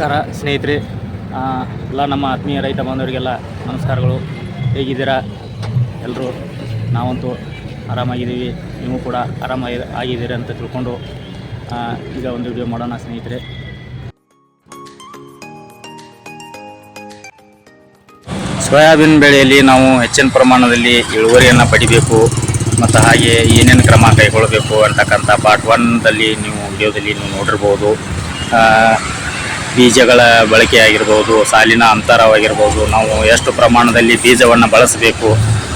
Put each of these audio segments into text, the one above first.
ನಮಸ್ಕಾರ ಸ್ನೇಹಿತರೆ. ಎಲ್ಲ ನಮ್ಮ ಆತ್ಮೀಯ ರೈತ ಬಾಂಧವರಿಗೆಲ್ಲ ನಮಸ್ಕಾರಗಳು. ಹೇಗಿದ್ದೀರಾ? ಎಲ್ಲರೂ ನಾವಂತೂ ಆರಾಮಾಗಿದ್ದೀವಿ. ನೀವು ಕೂಡ ಆರಾಮಾಗಿ, ಆಗಿದ್ದೀರಿ ಅಂತ ತಿಳ್ಕೊಂಡು ಈಗ ಒಂದು ವಿಡಿಯೋ ಮಾಡೋಣ ಸ್ನೇಹಿತರೆ. ಸೋಯಾಬೀನ್ ಬೆಳೆಯಲ್ಲಿ ನಾವು ಹೆಚ್ಚಿನ ಪ್ರಮಾಣದಲ್ಲಿ ಇಳುವರಿಯನ್ನು ಪಡಿಬೇಕು ಮತ್ತು ಹಾಗೆ ಏನೇನು ಕ್ರಮ ಕೈಗೊಳ್ಳಬೇಕು ಅಂತಕ್ಕಂಥ ಪಾರ್ಟ್ ಒನ್ದಲ್ಲಿ ನೀವು ವಿಡಿಯೋದಲ್ಲಿ ನೀವು ನೋಡಿರ್ಬೋದು. ಬೀಜಗಳ ಬಳಕೆ ಆಗಿರ್ಬೋದು ಸಾಲಿನ ಅಂತರವಾಗಿರ್ಬೋದು, ನಾವು ಎಷ್ಟು ಪ್ರಮಾಣದಲ್ಲಿ ಬೀಜವನ್ನು ಬಳಸಬೇಕು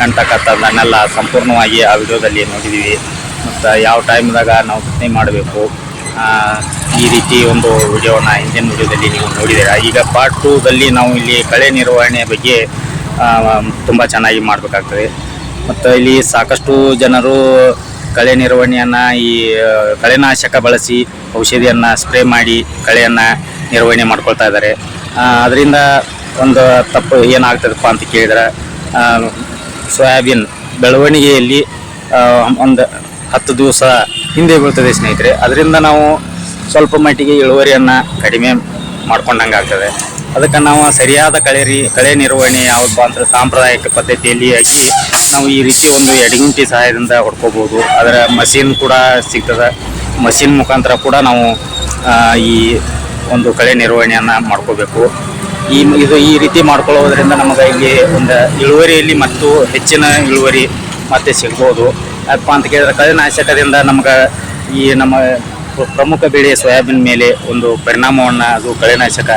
ಅಂತಕ್ಕಂಥದ್ದನ್ನೆಲ್ಲ ಸಂಪೂರ್ಣವಾಗಿ ಆ ವಿಡಿಯೋದಲ್ಲಿ ನೋಡಿದ್ದೀವಿ. ಮತ್ತು ಯಾವ ಟೈಮ್ದಾಗ ನಾವು ಬಿತ್ತನೆ ಮಾಡಬೇಕು ಈ ರೀತಿ ಒಂದು ವಿಡಿಯೋನ ಹಿಂದಿನ ವಿಡಿಯೋದಲ್ಲಿ ನೀವು ನೋಡಿದ್ದೀರಾ? ಈಗ ಪಾರ್ಟ್ ಟೂದಲ್ಲಿ ನಾವು ಇಲ್ಲಿ ಕಳೆ ನಿರ್ವಹಣೆ ಬಗ್ಗೆ ತುಂಬ ಚೆನ್ನಾಗಿ ಮಾಡಬೇಕಾಗ್ತದೆ. ಮತ್ತು ಇಲ್ಲಿ ಸಾಕಷ್ಟು ಜನರು ಕಳೆ ನಿರ್ವಹಣೆಯನ್ನು ಈ ಕಳೆನಾಶಕ ಬಳಸಿ ಔಷಧಿಯನ್ನು ಸ್ಪ್ರೇ ಮಾಡಿ ಕಳೆಯನ್ನು ನಿರ್ವಹಣೆ ಮಾಡ್ಕೊಳ್ತಾ ಇದ್ದಾರೆ ಅದರಿಂದ ಒಂದು ತಪ್ಪು ಏನಾಗ್ತದಪ್ಪ ಅಂತ ಕೇಳಿದ್ರೆ ಸೋಯಾಬೀನ್ ಬೆಳವಣಿಗೆಯಲ್ಲಿ ಒಂದು ಹತ್ತು ದಿವಸ ಹಿಂದೆ ಬೀಳ್ತದೆ ಸ್ನೇಹಿತರೆ. ಅದರಿಂದ ನಾವು ಸ್ವಲ್ಪ ಮಟ್ಟಿಗೆ ಇಳುವರಿಯನ್ನು ಕಡಿಮೆ ಮಾಡ್ಕೊಂಡಂಗೆ ಆಗ್ತದೆ. ಅದಕ್ಕೆ ನಾವು ಸರಿಯಾದ ಕಳೆ ರೀ, ಕಳೆ ನಿರ್ವಹಣೆ ಯಾವುದಪ್ಪ ಅಂದ್ರೆ ಸಾಂಪ್ರದಾಯಿಕ ಪದ್ಧತಿಯಲ್ಲಿ ಆಗಿ ನಾವು ಈ ರೀತಿ ಒಂದು ಎಡಗುಂಟಿ ಸಹಾಯದಿಂದ ಹೊಡ್ಕೋಬೋದು. ಅದರ ಮಷಿನ್ ಕೂಡ ಸಿಗ್ತದೆ. ಮಷಿನ್ ಮುಖಾಂತರ ಕೂಡ ನಾವು ಈ ಒಂದು ಕಳೆ ನಿರ್ವಹಣೆಯನ್ನು ಮಾಡ್ಕೋಬೇಕು. ಈ ಇದು ಈ ರೀತಿ ಮಾಡ್ಕೊಳ್ಳೋದ್ರಿಂದ ನಮಗೆ ಇಲ್ಲಿ ಒಂದು ಇಳುವರಿಯಲ್ಲಿ ಮತ್ತು ಹೆಚ್ಚಿನ ಇಳುವರಿ ಮತ್ತೆ ಸಿಗ್ಬೋದು. ಯಾಕಪ್ಪ ಅಂತ ಕೇಳಿದ್ರೆ ಕಳೆನಾಶಕದಿಂದ ನಮ್ಗೆ ಈ ನಮ್ಮ ಪ್ರಮುಖ ಬೆಳೆ ಸೋಯಾಬೀನ್ ಮೇಲೆ ಒಂದು ಪರಿಣಾಮವನ್ನು ಅದು ಕಳೆನಾಶಕ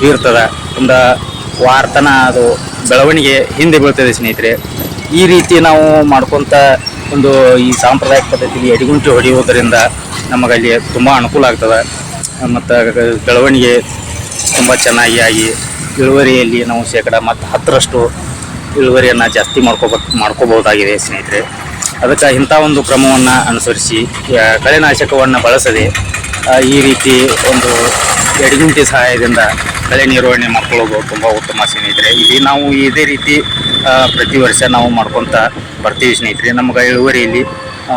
ಬೀರ್ತದೆ. ಒಂದು ವಾರ್ತನ ಅದು ಬೆಳವಣಿಗೆ ಹಿಂದೆ ಬೀಳ್ತದೆ ಸ್ನೇಹಿತರೆ. ಈ ರೀತಿ ನಾವು ಮಾಡ್ಕೊತ ಒಂದು ಈ ಸಾಂಪ್ರದಾಯಿಕ ಪದ್ಧತಿಯಲ್ಲಿ ಎಡಿಗುಂಟಿ ಹೊಡೆಯುವುದರಿಂದ ನಮಗಲ್ಲಿ ತುಂಬ ಅನುಕೂಲ ಆಗ್ತದೆ. ಮತ್ತು ಬೆಳವಣಿಗೆ ತುಂಬ ಚೆನ್ನಾಗಿ ಆಗಿ ಇಳುವರಿಯಲ್ಲಿ ನಾವು ಶೇಕಡ ಮತ್ತು ಹತ್ತರಷ್ಟು ಇಳುವರಿಯನ್ನು ಜಾಸ್ತಿ ಮಾಡ್ಕೋಬೇಕು ಮಾಡ್ಕೋಬೋದಾಗಿದೆ ಸ್ನೇಹಿತರೆ. ಅದಕ್ಕೆ ಇಂಥ ಒಂದು ಕ್ರಮವನ್ನು ಅನುಸರಿಸಿ ಕಳೆನಾಶಕವನ್ನು ಬಳಸದೆ ಈ ರೀತಿ ಒಂದು ಎಡಗುಂಟಿ ಸಹಾಯದಿಂದ ಕಳೆ ನಿರ್ವಹಣೆ ಮಾಡ್ಕೊಳ್ಳೋದು ತುಂಬ ಉತ್ತಮ ಸ್ನೇಹಿತರೆ. ಇಲ್ಲಿ ನಾವು ಇದೇ ರೀತಿ ಪ್ರತಿ ವರ್ಷ ನಾವು ಮಾಡ್ಕೊತ ಬರ್ತೀವಿ ಸ್ನೇಹಿತರೆ. ನಮ್ಗೆ ಇಳುವರಿಯಲ್ಲಿ ಆ,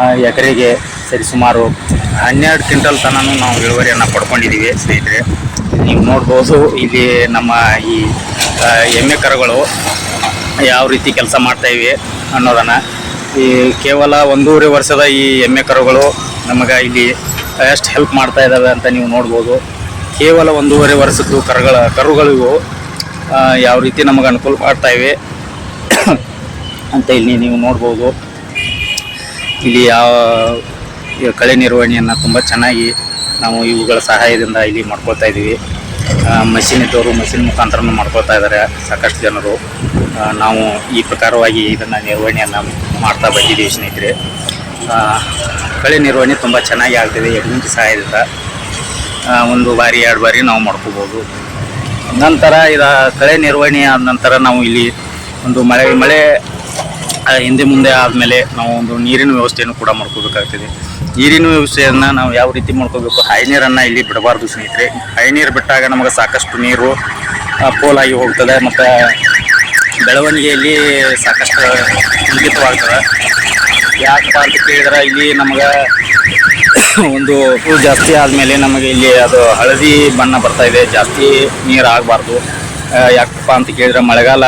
ಎಕರೆಗೆ ಸರಿಸುಮಾರು ಹನ್ನೆರಡು ಕ್ವಿಂಟಲ್ ತನಕ ನಾವು ಇಳುವರಿಯನ್ನು ಪಡ್ಕೊಂಡಿದ್ದೀವಿ ಸ್ನೇಹಿತರೆ. ನೀವು ನೋಡ್ಬೋದು, ಇಲ್ಲಿ ನಮ್ಮ ಈ ಎಮ್ಮೆ ಕರುಗಳು ಯಾವ ರೀತಿ ಕೆಲಸ ಮಾಡ್ತಾಯಿವೆ ಅನ್ನೋದನ್ನು. ಈ ಕೇವಲ ಒಂದೂವರೆ ವರ್ಷದ ಈ ಎಮ್ಮೆ ಕರುಗಳು ನಮಗೆ ಇಲ್ಲಿ ಎಷ್ಟು ಹೆಲ್ಪ್ ಮಾಡ್ತಾ ಇದ್ದಾವೆ ಅಂತ ನೀವು ನೋಡ್ಬೋದು. ಕೇವಲ ಒಂದೂವರೆ ವರ್ಷದ್ದು ಕರುಗಳ, ಕರುಗಳಿಗೂ ಯಾವ ರೀತಿ ನಮಗೆ ಅನುಕೂಲ ಮಾಡ್ತಾಯಿವೆ ಅಂತ ಇಲ್ಲಿ ನೀವು ನೋಡ್ಬೋದು. ಇಲ್ಲಿ ಯಾವ ಕಳೆ ನಿರ್ವಹಣೆಯನ್ನು ತುಂಬ ಚೆನ್ನಾಗಿ ನಾವು ಇವುಗಳ ಸಹಾಯದಿಂದ ಇಲ್ಲಿ ಮಾಡ್ಕೊಳ್ತಾ ಇದ್ದೀವಿ. ಮಷಿನ್ ಇದ್ದವರು ಮಷಿನ್ ಮುಖಾಂತರನೂ ಮಾಡ್ಕೊಳ್ತಾ ಇದ್ದಾರೆ ಸಾಕಷ್ಟು ಜನರು. ನಾವು ಈ ಪ್ರಕಾರವಾಗಿ ಇದನ್ನು ನಿರ್ವಹಣೆಯನ್ನು ಮಾಡ್ತಾ ಬಂದಿದ್ದೀವಿ ಸ್ನೇಹಿತರೆ. ಕಳೆ ನಿರ್ವಹಣೆ ತುಂಬ ಚೆನ್ನಾಗಿ ಆಗ್ತಿದೆ ಎಡ್ಮಿಂಟ್ ಸಹಾಯದಿಂದ. ಒಂದು ಬಾರಿ, ಎರಡು ಬಾರಿ ನಾವು ಮಾಡ್ಕೋಬೋದು. ನಂತರ ಇದ ಕಳೆ ನಿರ್ವಹಣೆ ಆದ ನಂತರ ನಾವು ಇಲ್ಲಿ ಒಂದು ಮಳೆ ಮಳೆ ಹಿಂದೆ ಮುಂದೆ ಆದಮೇಲೆ ನಾವು ಒಂದು ನೀರಿನ ವ್ಯವಸ್ಥೆಯನ್ನು ಕೂಡ ಮಾಡ್ಕೋಬೇಕಾಗ್ತದೆ ನೀರಿನ ವ್ಯವಸ್ಥೆಯನ್ನು ನಾವು ಯಾವ ರೀತಿ ಮಾಡ್ಕೋಬೇಕು? ಹೈ ನೀರನ್ನು ಇಲ್ಲಿ ಬಿಡಬಾರ್ದು ಸ್ನೇಹಿತರೆ. ಹೈ ನೀರು ಬಿಟ್ಟಾಗ ನಮಗೆ ಸಾಕಷ್ಟು ನೀರು ಪೋಲಾಗಿ ಹೋಗ್ತದೆ ಮತ್ತು ಬೆಳವಣಿಗೆಯಲ್ಲಿ ಸಾಕಷ್ಟು ಕುಂಠಿತವಾಗ್ತದೆ. ಯಾಕಪ್ಪ ಅಂತ ಕೇಳಿದ್ರೆ ಇಲ್ಲಿ ನಮಗೆ ಒಂದು ಜಾಸ್ತಿ ಆದಮೇಲೆ ನಮಗೆ ಇಲ್ಲಿ ಅದು ಹಳದಿ ಬಣ್ಣ ಬರ್ತಾ ಜಾಸ್ತಿ ನೀರು ಆಗಬಾರ್ದು. ಯಾಕಪ್ಪ ಅಂತ ಕೇಳಿದ್ರೆ ಮಳೆಗಾಲ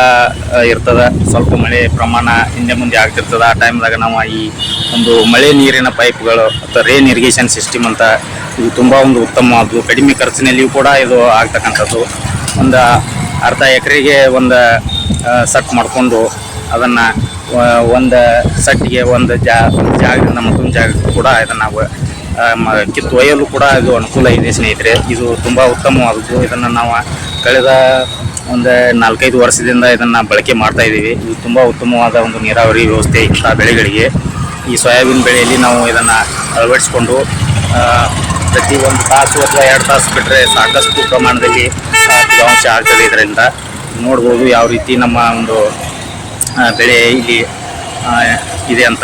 ಇರ್ತದೆ. ಸ್ವಲ್ಪ ಮಳೆ ಪ್ರಮಾಣ ಹಿಂದೆ ಮುಂದೆ ಆಗ್ತಿರ್ತದೆ. ಆ ಟೈಮ್ದಾಗ ನಾವು ಈ ಒಂದು ಮಳೆ ನೀರಿನ ಪೈಪ್ಗಳು ಅಥವಾ ರೇನ್ ಇರಿಗೇಷನ್ ಸಿಸ್ಟಮ್ ಅಂತ ಇದು ತುಂಬ ಒಂದು ಉತ್ತಮವಾದ್ದು ಕಡಿಮೆ ಖರ್ಚಿನಲ್ಲಿಯೂ ಕೂಡ ಇದು ಆಗ್ತಕ್ಕಂಥದ್ದು. ಒಂದು ಅರ್ಧ ಎಕರೆಗೆ ಒಂದು ಸಟ್ ಮಾಡಿಕೊಂಡು ಅದನ್ನು ಒಂದು ಸಟ್ಟಿಗೆ ಒಂದು ಜಾ, ಜಾಗದಿಂದ ಮತ್ತೊಂದು ಜಾಗಕ್ಕೂ ಕೂಡ ಇದನ್ನು ಮ- ಕಿತ್ತು ಒಯ್ಯಲು ಕೂಡ ಇದು ಅನುಕೂಲ ಇದೆ ಸ್ನೇಹಿತರೆ. ಇದು ತುಂಬ ಉತ್ತಮವಾದದ್ದು. ಇದನ್ನು ನಾವು ಕಳೆದ ಒಂದು ನಾಲ್ಕೈದು ವರ್ಷದಿಂದ ಇದನ್ನು ಬಳಕೆ ಮಾಡ್ತಾ ಇದ್ದೀವಿ. ಇದು ತುಂಬ ಉತ್ತಮವಾದ ಒಂದು ನೀರಾವರಿ ವ್ಯವಸ್ಥೆ ಇಂಥ ಬೆಳೆಗಳಿಗೆ. ಈ ಸೋಯಾಬೀನ್ ಬೆಳೆಯಲ್ಲಿ ನಾವು ಇದನ್ನು ಅಳವಡಿಸಿಕೊಂಡು ಪ್ರತಿ ಒಂದು ತಾಸು ಅಥವಾ ಎರಡು ತಾಸು ಬಿಟ್ಟರೆ ಸಾಕಷ್ಟು ಪ್ರಮಾಣದಲ್ಲಿ ತೇವಾಂಶ ಆಗ್ತದೆ ಇದರಿಂದ. ನೋಡ್ಬೋದು ಯಾವ ರೀತಿ ನಮ್ಮ ಒಂದು ಬೆಳೆ ಇಲ್ಲಿ ಇದೆ ಅಂತ.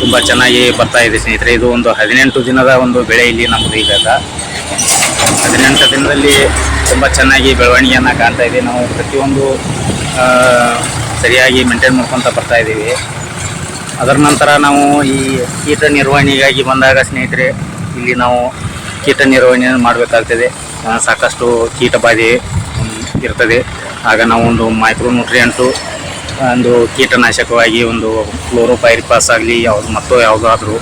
ತುಂಬ ಚೆನ್ನಾಗಿ ಬರ್ತಾ ಇದೆ ಸ್ನೇಹಿತರೆ. ಇದು ಒಂದು ಹದಿನೆಂಟು ದಿನದ ಒಂದು ಬೆಳೆ ಇಲ್ಲಿ ನಮ್ಮದು ಈಗ ಹದಿನೆಂಟು ದಿನದಲ್ಲಿ ತುಂಬ ಚೆನ್ನಾಗಿ ಬೆಳವಣಿಗೆಯನ್ನು ಕಾಣ್ತಾ ಇದೆ. ನಾವು ಪ್ರತಿಯೊಂದು ಸರಿಯಾಗಿ ಮೇಂಟೈನ್ ಮಾಡ್ಕೊತ ಬರ್ತಾ ಇದ್ದೀವಿ. ಅದರ ನಂತರ ನಾವು ಈ ಕೀಟ ನಿರ್ವಹಣೆಗಾಗಿ ಬಂದಾಗ ಸ್ನೇಹಿತರೆ, ಇಲ್ಲಿ ನಾವು ಕೀಟ ನಿರ್ವಹಣೆಯನ್ನು ಮಾಡಬೇಕಾಗ್ತದೆ. ಸಾಕಷ್ಟು ಕೀಟ ಬಾಧೆ ಇರ್ತದೆ. ಆಗ ನಾವು ಒಂದು ಮೈಕ್ರೋನ್ಯೂಟ್ರಿಯಂಟು ಒಂದು ಕೀಟನಾಶಕವಾಗಿ ಒಂದು ಕ್ಲೋರೋಪೈರಿಪಾಸ್ ಆಗಲಿ, ಯಾವುದು ಮತ್ತೋ ಯಾವುದಾದ್ರೂ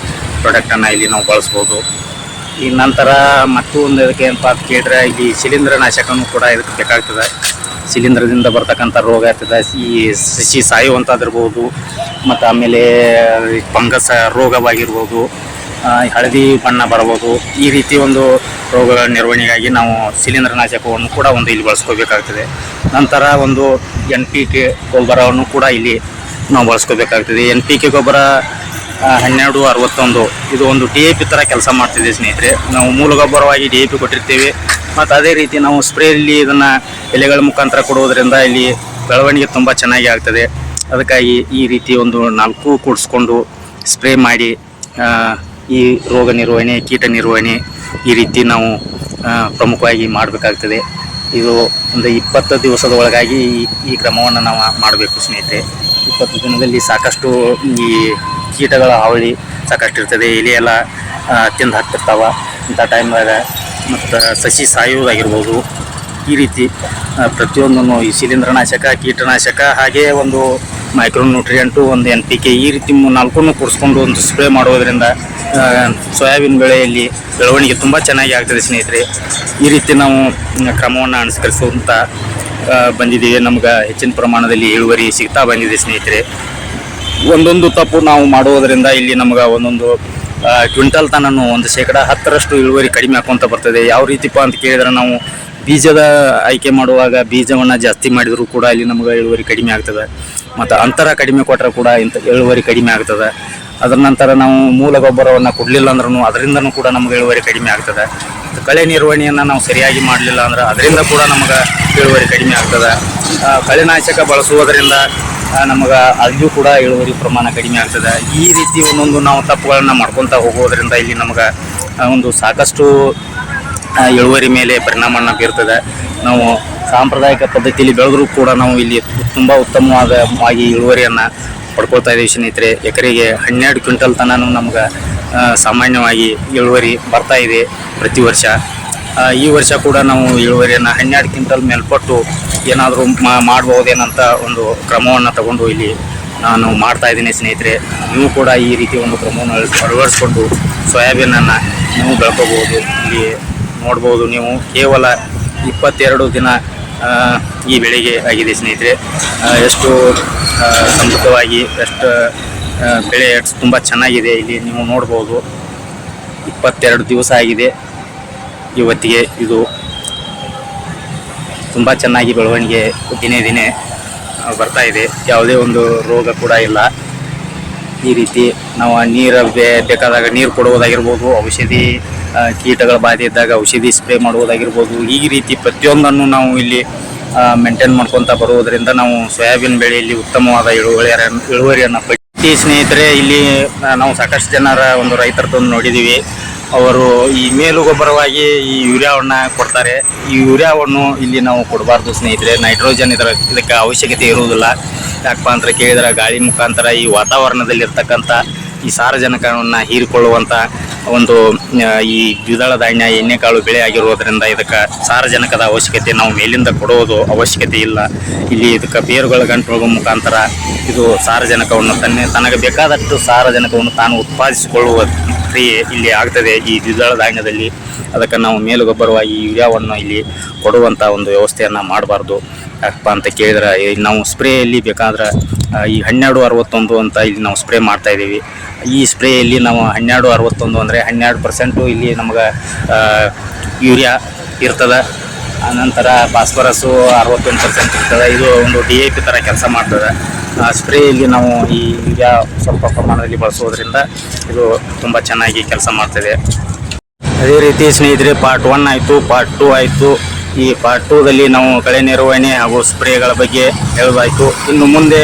ಪ್ರಾಡಕ್ಟನ್ನು ಇಲ್ಲಿ ನಾವು ಬಳಸ್ಬೋದು. ಈ ನಂತರ ಮತ್ತು ಒಂದು ಇದಕ್ಕೆ ಏನಪ್ಪ ಅಂತ ಕೇಳಿದ್ರೆ, ಇಲ್ಲಿ ಶಿಲೀಂಧ್ರ ನಾಶಕನೂ ಕೂಡ ಇದಕ್ಕೆ ಬೇಕಾಗ್ತದೆ. ಶಿಲೀಂಧ್ರದಿಂದ ಬರ್ತಕ್ಕಂಥ ರೋಗ ಇರ್ತದೆ ಈ ಸಸಿ ಸಾಯುವಂಥದ್ದಿರ್ಬೋದು, ಮತ್ತು ಆಮೇಲೆ ಫಂಗಸ್ ರೋಗವಾಗಿರ್ಬೋದು. ಹಳದಿ ಬಣ್ಣ ಬರ್ಬೋದು. ಈ ರೀತಿ ಒಂದು ರೋಗಗಳ ನಿರ್ವಹಣೆಗಾಗಿ ನಾವು ಶಿಲೀಂಧ್ರನಾಶಕವನ್ನು ಕೂಡ ಒಂದು ಇಲ್ಲಿ ಬಳಸ್ಕೋಬೇಕಾಗ್ತದೆ. ನಂತರ ಒಂದು ಎನ್ ಪಿ ಕೆ ಗೊಬ್ಬರವನ್ನು ಕೂಡ ಇಲ್ಲಿ ನಾವು ಬಳಸ್ಕೋಬೇಕಾಗ್ತದೆ. ಎನ್ ಪಿ ಕೆ ಗೊಬ್ಬರ ಹನ್ನೆರಡು ಅರವತ್ತೊಂದು, ಇದು ಒಂದು ಡಿ ಎ ಪಿ ಥರ ಕೆಲಸ ಮಾಡ್ತಿದೆ ಸ್ನೇಹಿತರೆ. ನಾವು ಮೂಲ ಗೊಬ್ಬರವಾಗಿ ಡಿ ಎ ಪಿ ಕೊಟ್ಟಿರ್ತೀವಿ. ಮತ್ತು ಅದೇ ರೀತಿ ನಾವು ಸ್ಪ್ರೇಯಲ್ಲಿ ಇದನ್ನು ಎಲೆಗಳ ಮುಖಾಂತರ ಕೊಡುವುದರಿಂದ ಇಲ್ಲಿ ಬೆಳವಣಿಗೆ ತುಂಬ ಚೆನ್ನಾಗಿ ಆಗ್ತದೆ. ಅದಕ್ಕಾಗಿ ಈ ರೀತಿ ಒಂದು ನಾಲ್ಕು ಕೂಡಿಸ್ಕೊಂಡು ಸ್ಪ್ರೇ ಮಾಡಿ ಈ ರೋಗ ನಿರ್ವಹಣೆ, ಕೀಟ ನಿರ್ವಹಣೆ ಈ ರೀತಿ ನಾವು ಪ್ರಮುಖವಾಗಿ ಮಾಡಬೇಕಾಗ್ತದೆ. ಇದು ಒಂದು ಇಪ್ಪತ್ತು ದಿವಸದ ಒಳಗಾಗಿ ಈ ಈ ಕ್ರಮವನ್ನು ನಾವು ಮಾಡಬೇಕು ಸ್ನೇಹಿತರೆ. ಇಪ್ಪತ್ತು ದಿನದಲ್ಲಿ ಸಾಕಷ್ಟು ಈ ಕೀಟಗಳ ಹಾವಳಿ ಸಾಕಷ್ಟು ಇರ್ತದೆ ಎಲೆ ಎಲ್ಲ ತಿಂದು ಹಾಕ್ತಿರ್ತಾವೆ. ಇಂಥ ಟೈಮ್ದಾಗ ಮತ್ತು ಸಸಿ ಸಾಯುವುದಾಗಿರ್ಬೋದು. ಈ ರೀತಿ ಪ್ರತಿಯೊಂದನ್ನು ಈ ಶಿಲೀಂಧ್ರನಾಶಕ, ಕೀಟನಾಶಕ ಹಾಗೆ ಒಂದು ಮೈಕ್ರೋ ನ್ಯೂಟ್ರಿಯೆಂಟು ಒಂದು ಎನ್ ಪಿ ಕೆ ಈ ರೀತಿ ನಾಲ್ಕನ್ನು ಕೂರಿಸ್ಕೊಂಡು ಒಂದು ಸ್ಪ್ರೇ ಮಾಡೋದರಿಂದ ಸೋಯಾಬೀನ್ ಬೆಳೆಯಲ್ಲಿ ಬೆಳವಣಿಗೆ ತುಂಬ ಚೆನ್ನಾಗಿ ಆಗ್ತದೆ ಸ್ನೇಹಿತರೆ. ಈ ರೀತಿ ನಾವು ಕ್ರಮವನ್ನು ಅನುಸರಿಸುವಂತ ಬಂದಿದ್ದೀವಿ. ನಮ್ಗೆ ಹೆಚ್ಚಿನ ಪ್ರಮಾಣದಲ್ಲಿ ಇಳುವರಿ ಸಿಗ್ತಾ ಬಂದಿದೆ ಸ್ನೇಹಿತರೆ. ಒಂದೊಂದು ತಪ್ಪು ನಾವು ಮಾಡುವುದರಿಂದ ಇಲ್ಲಿ ನಮ್ಗೆ ಒಂದೊಂದು ಕ್ವಿಂಟಲ್ ತನನು ಒಂದು ಶೇಕಡ ಹತ್ತರಷ್ಟು ಇಳುವರಿ ಕಡಿಮೆ ಹಾಕೊಂತ ಬರ್ತದೆ. ಯಾವ ರೀತಿಪ್ಪ ಅಂತ ಕೇಳಿದ್ರೆ ನಾವು ಬೀಜದ ಆಯ್ಕೆ ಮಾಡುವಾಗ ಬೀಜವನ್ನು ಜಾಸ್ತಿ ಮಾಡಿದರೂ ಕೂಡ ಇಲ್ಲಿ ನಮ್ಗೆ ಇಳುವರಿ ಕಡಿಮೆ ಆಗ್ತದೆ. ಮತ್ತು ಅಂತರ ಕಡಿಮೆ ಕೊಟ್ಟರೆ ಕೂಡ ಇಂಥ ಇಳುವರಿ ಕಡಿಮೆ ಆಗ್ತದೆ. ಅದರ ನಂತರ ನಾವು ಮೂಲ ಗೊಬ್ಬರವನ್ನು ಕೊಡಲಿಲ್ಲ ಅಂದ್ರೂ ಅದರಿಂದನೂ ಕೂಡ ನಮ್ಗೆ ಇಳುವರಿ ಕಡಿಮೆ ಆಗ್ತದೆ. ಕಳೆ ನಿರ್ವಹಣೆಯನ್ನು ನಾವು ಸರಿಯಾಗಿ ಮಾಡಲಿಲ್ಲ ಅಂದ್ರೆ ಅದರಿಂದ ಕೂಡ ನಮಗೆ ಇಳುವರಿ ಕಡಿಮೆ ಆಗ್ತದೆ. ಕಳೆನಾಶಕ ಬಳಸುವುದರಿಂದ ನಮಗೆ ಅಲ್ಲಿಯೂ ಕೂಡ ಇಳುವರಿ ಪ್ರಮಾಣ ಕಡಿಮೆ ಆಗ್ತದೆ. ಈ ರೀತಿ ಒಂದೊಂದು ನಾವು ತಪ್ಪುಗಳನ್ನು ಮಾಡ್ಕೊತಾ ಹೋಗೋದ್ರಿಂದ ಇಲ್ಲಿ ನಮಗೆ ಒಂದು ಸಾಕಷ್ಟು ಇಳುವರಿ ಮೇಲೆ ಪರಿಣಾಮವನ್ನು ಬೀರ್ತದೆ. ನಾವು ಸಾಂಪ್ರದಾಯಿಕ ಪದ್ಧತಿಯಲ್ಲಿ ಬೆಳೆದ್ರೂ ಕೂಡ ನಾವು ಇಲ್ಲಿ ತುಂಬ ಉತ್ತಮವಾದ ಆಗಿ ಇಳುವರಿಯನ್ನು ಪಡ್ಕೊಳ್ತಾ ಇದ್ದೀವಿ ಸ್ನೇಹಿತರೆ. ಎಕರೆಗೆ ಹನ್ನೆರಡು ಕ್ವಿಂಟಲ್ ತನಕ ನಮ್ಗೆ ಸಾಮಾನ್ಯವಾಗಿ ಇಳುವರಿ ಬರ್ತಾ ಇದೆ ಪ್ರತಿ ವರ್ಷ. ಈ ವರ್ಷ ಕೂಡ ನಾವು ಇಳುವರಿಯನ್ನು ಹನ್ನೆರಡು ಕ್ವಿಂಟಲ್ ಮೇಲ್ಪಟ್ಟು ಏನಾದರೂ ಮಾಡ್ಬೋದೇನಂತ ಒಂದು ಕ್ರಮವನ್ನು ತಗೊಂಡು ಇಲ್ಲಿ ನಾನು ಮಾಡ್ತಾ ಇದ್ದೀನಿ ಸ್ನೇಹಿತರೆ. ನೀವು ಕೂಡ ಈ ರೀತಿ ಒಂದು ಕ್ರಮವನ್ನು ಅಳ- ಅಳವಡಿಸ್ಕೊಂಡು ಸೋಯಾಬೀನನ್ನು ನೀವು ಬೆಳ್ಕೋಬೋದು, ಇಲ್ಲಿ ನೋಡ್ಬೋದು ನೀವು. ಕೇವಲ ಇಪ್ಪತ್ತೆರಡು ದಿನ ಈ ಬೆಳೆಗೆ ಆಗಿದೆ ಸ್ನೇಹಿತರೆ. ಎಷ್ಟು ಸಮೃದ್ಧವಾಗಿ ಎಷ್ಟು ಬೆಳೆ ತುಂಬ ಚೆನ್ನಾಗಿದೆ ಇಲ್ಲಿ ನೀವು ನೋಡ್ಬೋದು. ಇಪ್ಪತ್ತೆರಡು ದಿವಸ ಆಗಿದೆ. ಇವತ್ತಿಗೆ ಇದು ತುಂಬ ಚೆನ್ನಾಗಿ ಬೆಳವಣಿಗೆ ದಿನೇ ದಿನೇ ಬರ್ತಾ ಇದೆ. ಯಾವುದೇ ಒಂದು ರೋಗ ಕೂಡ ಇಲ್ಲ. ಈ ರೀತಿ ನಾವು ನೀರು ಬೇಕಾದಾಗ ನೀರು ಕೊಡುವುದಾಗಿರ್ಬೋದು, ಔಷಧಿ ಕೀಟಗಳ ಬಾಧೆ ಇದ್ದಾಗ ಔಷಧಿ ಸ್ಪ್ರೇ ಮಾಡುವುದಾಗಿರ್ಬೋದು, ಈ ರೀತಿ ಪ್ರತಿಯೊಂದನ್ನು ನಾವು ಇಲ್ಲಿ ಮೇಂಟೈನ್ ಮಾಡ್ಕೊತ ಬರುವುದರಿಂದ ನಾವು ಸೋಯಾಬೀನ್ ಬೆಳೆಯಲ್ಲಿ ಉತ್ತಮವಾದ ಇಳುವರಿಯನ್ನು ಇಳುವರಿಯನ್ನು ಪಟ್ಟಿ ಸ್ನೇಹಿತರೆ, ಇಲ್ಲಿ ನಾವು ಸಾಕಷ್ಟು ಜನರ ಒಂದು ರೈತರದೊಂದು ನೋಡಿದ್ದೀವಿ ಅವರು ಈ ಮೇಲು ಗೊಬ್ಬರವಾಗಿ ಈ ಯೂರಿಯಾವನ್ನು ಕೊಡ್ತಾರೆ. ಈ ಯೂರಿಯಾವನ್ನು ಇಲ್ಲಿ ನಾವು ಕೊಡಬಾರ್ದು ಸ್ನೇಹಿತರೆ. ನೈಟ್ರೋಜನ್ ಇದರ, ಇದಕ್ಕೆ ಅವಶ್ಯಕತೆ ಇರುವುದಿಲ್ಲ. ಯಾಕಪ್ಪ ಅಂತ ಕೇಳಿದ್ರೆ ಗಾಳಿ ಮುಖಾಂತರ ಈ ವಾತಾವರಣದಲ್ಲಿರ್ತಕ್ಕಂಥ ಈ ಸಾರಜನಕವನ್ನು ಹೀರಿಕೊಳ್ಳುವಂಥ ಒಂದು ಈ ದ್ವಿದಳ ಧಾನ್ಯ, ಎಣ್ಣೆಕಾಳು ಬೆಳೆ ಆಗಿರುವುದರಿಂದ ಇದಕ್ಕೆ ಸಾರಜನಕದ ಅವಶ್ಯಕತೆ ನಾವು ಮೇಲಿಂದ ಕೊಡುವುದು ಅವಶ್ಯಕತೆ ಇಲ್ಲ. ಇಲ್ಲಿ ಇದಕ್ಕೆ ಬೇರುಗಳ ಗಂಟುಗಳ ಮುಖಾಂತರ ಇದು ಸಾರಜನಕವನ್ನು ತನ್ನೇ, ತನಗೆ ಬೇಕಾದಷ್ಟು ಸಾರಜನಕವನ್ನು ತಾನು ಉತ್ಪಾದಿಸಿಕೊಳ್ಳುವ ಕ್ರಿಯೆ ಇಲ್ಲಿ ಆಗ್ತದೆ ಈ ದ್ವಿದಳ ಧಾನ್ಯದಲ್ಲಿ. ಅದಕ್ಕೆ ನಾವು ಮೇಲುಗೊಬ್ಬರವಾಗಿ ಯೂರಿಯಾವನ್ನು ಇಲ್ಲಿ ಕೊಡುವಂಥ ಒಂದು ವ್ಯವಸ್ಥೆಯನ್ನು ಮಾಡಬಾರ್ದು. ಯಾಕಪ್ಪ ಅಂತ ಕೇಳಿದ್ರೆ ನಾವು ಸ್ಪ್ರೇಯಲ್ಲಿ ಬೇಕಾದ್ರೆ ಈ ಹನ್ನೆರಡು ಅರವತ್ತೊಂದು ಅಂತ ಇಲ್ಲಿ ನಾವು ಸ್ಪ್ರೇ ಮಾಡ್ತಾ ಇದ್ದೀವಿ. ಈ ಸ್ಪ್ರೇಯಲ್ಲಿ ನಾವು ಹನ್ನೆರಡು ಅರವತ್ತೊಂದು ಅಂದರೆ ಹನ್ನೆರಡು ಪರ್ಸೆಂಟು ಇಲ್ಲಿ ನಮಗೆ ಯೂರಿಯಾ ಇರ್ತದೆ. ಆನಂತರ ಫಾಸ್ಫರಸ್ಸು ಅರವತ್ತೊಂದು ಪರ್ಸೆಂಟ್ ಇರ್ತದೆ. ಇದು ಒಂದು ಡಿ ಎ ಪಿ ಥರ ಕೆಲಸ ಮಾಡ್ತದೆ. ಆ ಸ್ಪ್ರೇಯಲ್ಲಿ ನಾವು ಈ ಯೂರಿಯಾ ಸ್ವಲ್ಪ ಪ್ರಮಾಣದಲ್ಲಿ ಬಳಸೋದ್ರಿಂದ ಇದು ತುಂಬ ಚೆನ್ನಾಗಿ ಕೆಲಸ ಮಾಡ್ತದೆ. ಅದೇ ರೀತಿ ಸ್ನೇಹಿತರೆ ಪಾರ್ಟ್ ಒನ್ ಆಯಿತು ಪಾರ್ಟ್ ಟೂ ಆಯಿತು. ಈ ಪಾರ್ಟ್ ಟೂದಲ್ಲಿ ನಾವು ಕಳೆ ನಿರ್ವಹಣೆ ಹಾಗೂ ಸ್ಪ್ರೇಗಳ ಬಗ್ಗೆ ಹೇಳೋದಾಯಿತು ಇನ್ನು ಮುಂದೆ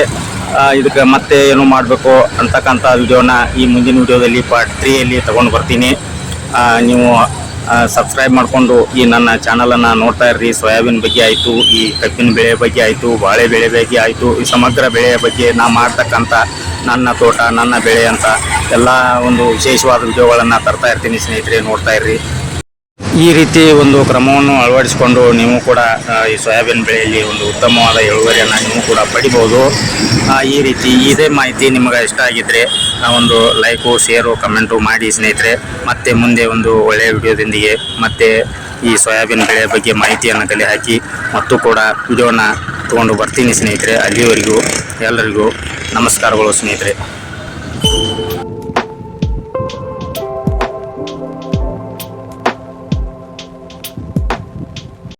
ಇದಕ್ಕೆ ಮತ್ತೆ ಏನು ಮಾಡಬೇಕು ಅಂತಕ್ಕಂಥ ವಿಡಿಯೋನ ಈ ಮುಂದಿನ ವಿಡಿಯೋದಲ್ಲಿ ಪಾರ್ಟ್ ತ್ರೀಯಲ್ಲಿ ತೊಗೊಂಡು ಬರ್ತೀನಿ. ನೀವು ಸಬ್ಸ್ಕ್ರೈಬ್ ಮಾಡಿಕೊಂಡು ಈ ನನ್ನ ಚಾನಲನ್ನು ನೋಡ್ತಾ ಇರ್ರಿ. ಸೋಯಾಬೀನ್ ಬಗ್ಗೆ ಆಯಿತು, ಈ ಕಬ್ಬಿನ ಬೆಳೆ ಬಗ್ಗೆ ಆಯಿತು ಬಾಳೆ ಬೆಳೆ ಬಗ್ಗೆ ಆಯಿತು, ಈ ಸಮಗ್ರ ಬೆಳೆಯ ಬಗ್ಗೆ ನಾ ಮಾಡ್ತಕ್ಕಂಥ ನನ್ನ ತೋಟ, ನನ್ನ ಬೆಳೆ ಅಂತ ಎಲ್ಲ ಒಂದು ವಿಶೇಷವಾದ ವಿಡಿಯೋಗಳನ್ನು ತರ್ತಾ ಇರ್ತೀನಿ ಸ್ನೇಹಿತರೆ, ನೋಡ್ತಾ ಇರ್ರಿ. ಈ ರೀತಿ ಒಂದು ಕ್ರಮವನ್ನು ಅಳವಡಿಸಿಕೊಂಡು ನೀವು ಕೂಡ ಈ ಸೋಯಾಬೀನ್ ಬೆಳೆಯಲ್ಲಿ ಒಂದು ಉತ್ತಮವಾದ ಇಳುವರಿಯನ್ನು ನೀವು ಕೂಡ ಪಡಿಬೋದು. ಈ ರೀತಿ ಇದೇ ಮಾಹಿತಿ ನಿಮಗೆ ಇಷ್ಟ ಆಗಿದ್ದರೆ ಒಂದು ಲೈಕು, ಶೇರು, ಕಮೆಂಟು ಮಾಡಿ ಸ್ನೇಹಿತರೆ. ಮತ್ತೆ ಮುಂದೆ ಒಂದು ಒಳ್ಳೆಯ ವಿಡಿಯೋದೊಂದಿಗೆ ಮತ್ತೆ ಈ ಸೋಯಾಬೀನ್ ಬೆಳೆಯ ಬಗ್ಗೆ ಮಾಹಿತಿಯನ್ನು ಕಲೆ ಹಾಕಿ, ಮತ್ತು ಕೂಡ ವಿಡಿಯೋನ ತೊಗೊಂಡು ಬರ್ತೀನಿ ಸ್ನೇಹಿತರೆ. ಅಲ್ಲಿವರೆಗೂ ಎಲ್ಲರಿಗೂ ನಮಸ್ಕಾರಗಳು ಸ್ನೇಹಿತರೆ.